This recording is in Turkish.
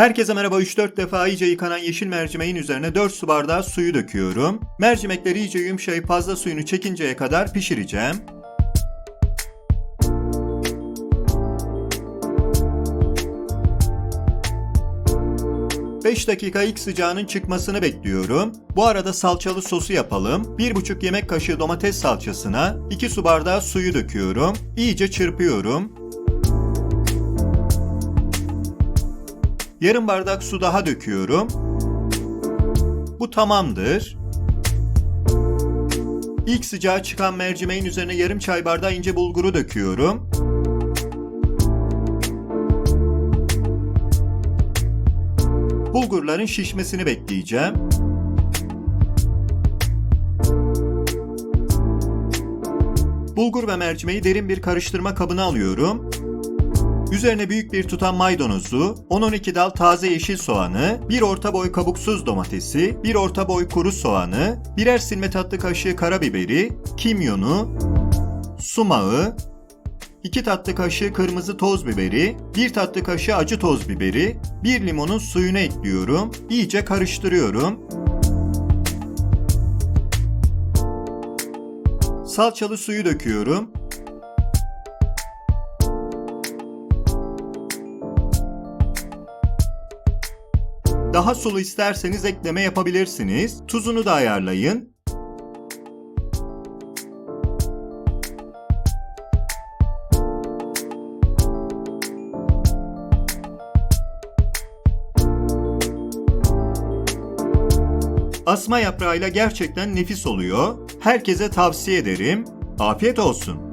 Herkese merhaba 3-4 defa iyice yıkanan yeşil mercimeğin üzerine 4 su bardağı suyu döküyorum. Mercimekleri iyice yumuşayıp fazla suyunu çekinceye kadar pişireceğim. Beş dakika ilk sıcağının çıkmasını bekliyorum. Bu arada salçalı sosu yapalım. 1,5 yemek kaşığı domates salçasına 2 su bardağı suyu döküyorum. İyice çırpıyorum. Yarım bardak su daha döküyorum. Bu tamamdır. İlk sıcağı çıkan mercimeğin üzerine yarım çay bardağı ince bulguru döküyorum. Bulgurların şişmesini bekleyeceğim. Bulgur ve mercimeği derin bir karıştırma kabına alıyorum. Üzerine büyük bir tutam maydanozu, 10-12 dal taze yeşil soğanı, bir orta boy kabuksuz domatesi, bir orta boy kuru soğanı, birer silme tatlı kaşığı karabiberi, kimyonu, sumağı, 2 tatlı kaşığı kırmızı toz biberi, 1 tatlı kaşığı acı toz biberi, 1 limonun suyunu ekliyorum. İyice karıştırıyorum. Salçalı suyu döküyorum. Daha sulu isterseniz ekleme yapabilirsiniz. Tuzunu da ayarlayın. Asma yaprağıyla gerçekten nefis oluyor. Herkese tavsiye ederim. Afiyet olsun.